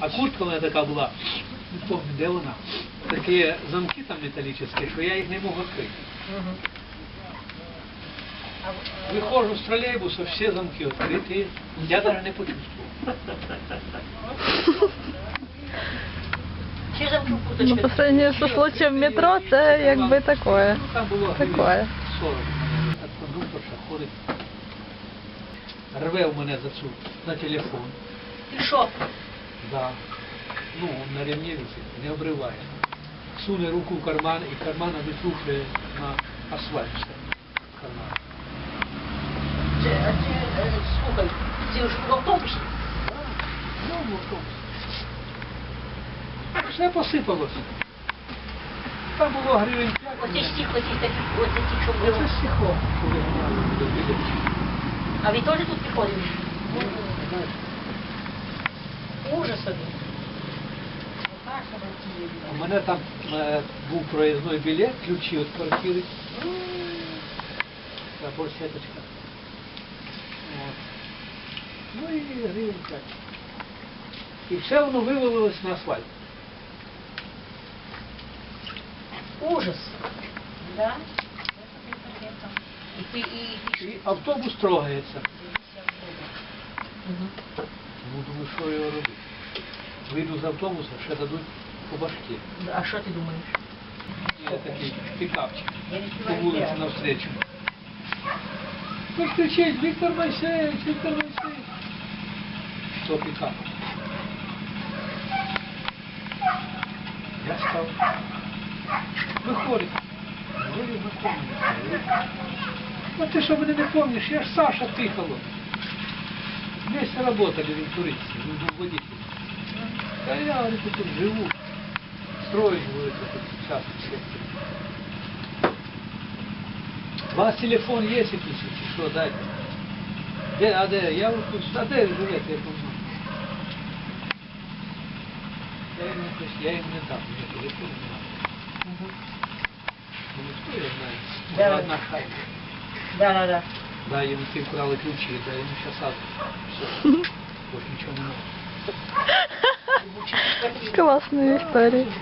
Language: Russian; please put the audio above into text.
А куртка у мене така була, не пам'ятаю, де вона. Такі замки там металічні, що я їх не мог відкрити. Мгм. А в- Виходжу з тролейбуса, всі замки відкриті, я навіть не почувствував. Ну, по сравнению со случаем в метро, це якби такое. Такое. гривень 40. А кондукторша ходить, рве в мене за цю, на телефон. І що? да, ну, на ремне висит, не обрывает. Сунули руку в карман, и карман обетрухли на асфальт. Карман. Ты, а ты, е, слухай, девушка в автобусе? Да, ну, в автобусе. Все посыпалось. Там було гривень. Оце стих, оце стих, эти стих, що було. Оце стихо. А ви тоже тут приходили? Ну, Ужас собі. У мене там е, був проїзний білет, ключі від квартири. Та борсеточка. От. Ну і гривень 5. І все воно вивалилось на асфальт. Ужас. Да? І ти, і... І автобус трогається. Мгм. Ну, думаю, що його робити. Вийду з автобуса, ще дадуть по башки. А що ти думаєш? Є такий пікапчик Я по відчуваю вулиці тебе. навстречу. Хтось кричить, Віктор Майсеєвич, Віктор Майсеєвич. То пікап. Я став. Виходить. Вроді знакомий. Ну ти що мене не пам'ятаєш, я ж Саша Тихоло. Вместе работали в туристе, в в водителе. Да я, говорит, тут живу. Строить, говорит, тут сейчас. У вас телефон есть якийсь, чи що, дайте. Де, а де? Я вот тут, а де ви живете, я помню. Я йому якось, я йому не дам, мені телефон не надо. Ну, хто я знаю? Да. Може, одна хай. Да, да, да. Дай йому ті вкрали ключі, дай йому сейчас Все. Больше нічого не надо. Классные истории.